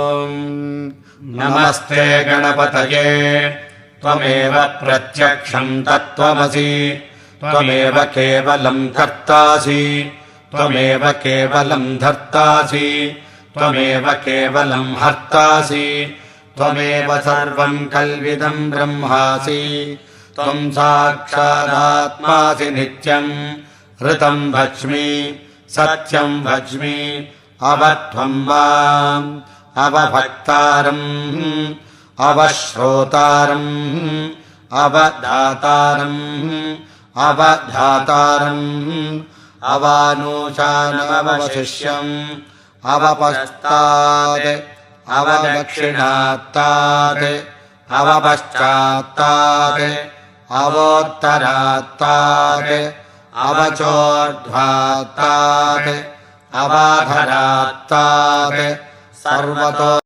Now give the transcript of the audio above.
नमस्ते गणपतये। त्वमेव प्रत्यक्षम् तत्त्वमसि। त्वमेव केवलम् कर्तासि। त्वमेव केवलम् धर्तासि। त्वमेव केवलम् हर्तासि। त्वमेव सर्वम् कल्विदम् ब्रह्मासि। त्वम् साक्षादात्मासि नित्यम् ऋतम् भज्मि सत्यम् भज्मि अवध्वम् माम् अवभक्तारम् अवश्रोतारम् अवधातारम् अवधातारम् अवानूचानवशिष्यम् अवपश्चात् अवदक्षिणात्तात् अवपश्चात्तात् अवोत्तरात्तात् अवचोर्ध्वात्तात् अवाधरात्तात् সর্বত